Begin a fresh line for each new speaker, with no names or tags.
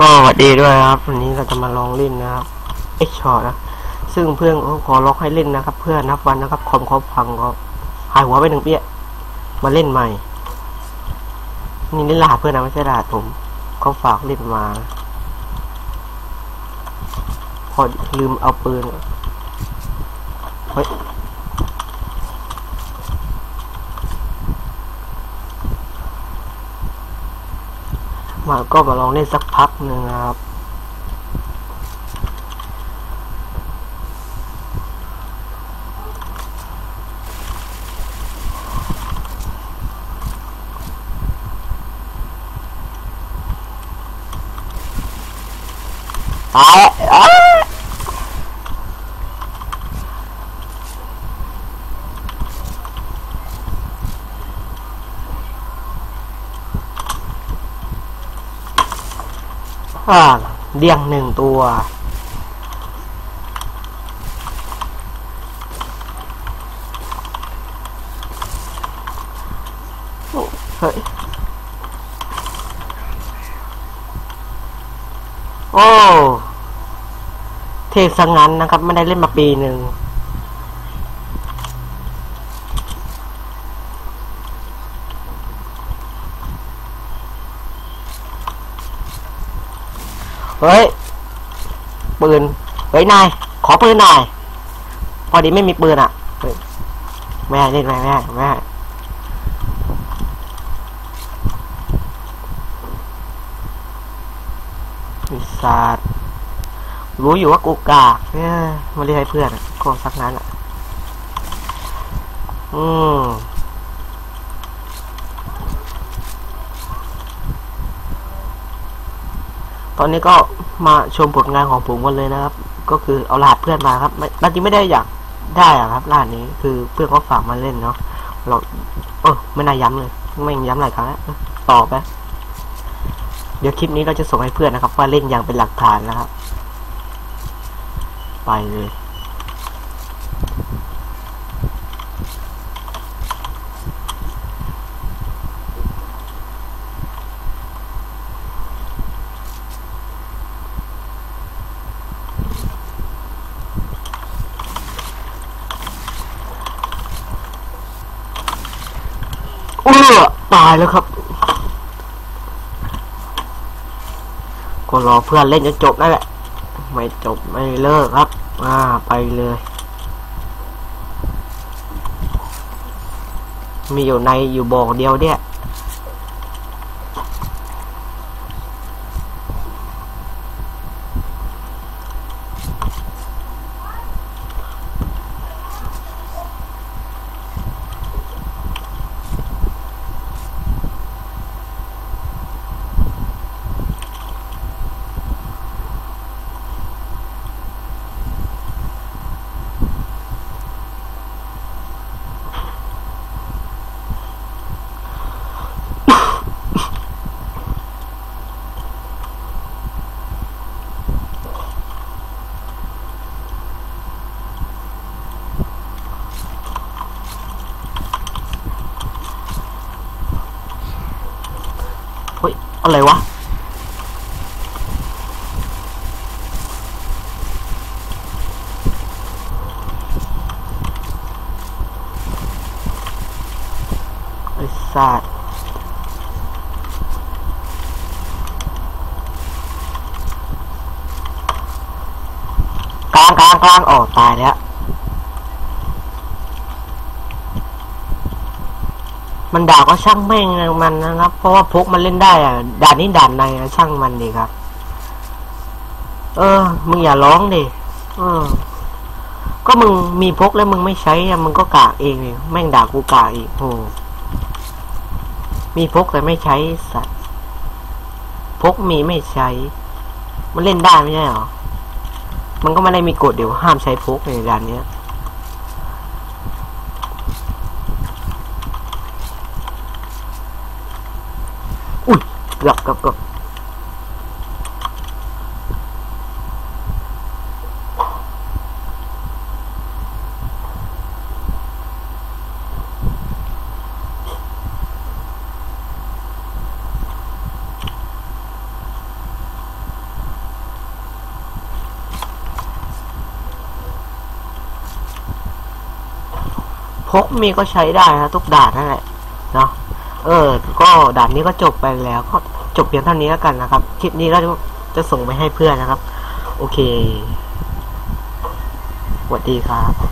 ก็สวัสดีด้วยครับ วันนี้เราจะมาลองเล่นนะครับเอ็กชอนะซึ่งเพื่อนขอล็อกให้เล่นนะครับ เพื่อนับวันนะครับคอมเขาพังก็หายหัวไปหนึ่งเปี้ยมาเล่นใหม่ นี่เล่นรหัสเพื่อนนะไม่ใช่รหัสผมเขาฝากเล่นมา พอลืมเอาปืนเฮ้ย ก็มาลองเล่นสักพักหนึ่งครับตา อ่าเลี้ยงหนึ่งตัว เฮ้ยโอ้ เทพสังงันนะครับ ไม่ได้เล่นมาปีหนึ่ง เฮ้ย ปืน เฮ้ยนาย ขอปืนหน่อย พอดีไม่มีปืนอะแม่เล่นแม่แม่แม่ปีศาจรู้อยู่ว่ากูกากเนี่ยมาเรียกให้เพื่อนอะก็สักนั้นอะ อืม ตอนนี้ก็มาชมผลงานของผมกันเลยนะครับ ก็คือเอารหัสเพื่อนมาครับไม่จริงไม่ได้อยากได้อะครับรหัสนี้คือเพื่อนเขาฝากมาเล่นเนาะเราเออไม่น่าย้ำเลยไม่ย้ำหลายครั้งแล้วเออต่อไปเดี๋ยวคลิปนี้เราจะส่งให้เพื่อนนะครับ ว่าเล่นอย่างเป็นหลักฐานนะครับ ไปเลย เออตายแล้วครับ ก็รอเพื่อนเล่นจนจบนั่นแหละ ไม่จบไม่เลิกครับ อ่าไปเลย มีอยู่ในอยู่บอกเดียวเนี่ย เฮ้ย อะไรวะ ไอ้สัตว์กลางกลางกลางอ๋อตายแล้ว มันด่าก็ช่างแม่งมันนะครับ เพราะว่าพกมันเล่นได้อะด่านนี้ด่านในนะช่างมันดีครับ เออ มึงอย่าร้องดิเออ ก็มึงมีพกแล้วมึงไม่ใช้อะมึงก็กากเองแม่งด่ากูกากอีกโหมีพกแต่ไม่ใช้สัตว์พกมีไม่ใช้ มันเล่นได้ไม่ใช่หรอมันก็ไม่ได้มีกฎเดี๋ยวห้ามใช้พกในด่านเนี้ย หยอกหยกหกพกมีก็ใช้ได้นะทุกด่านนั่นแหละเนาะ เออ ก็ด่านนี้ก็จบไปแล้ว ก็จบเพียงเท่านี้แล้วกันนะครับ คลิปนี้ก็จะส่งไปให้เพื่อนนะครับ โอเคสวัสดีครับ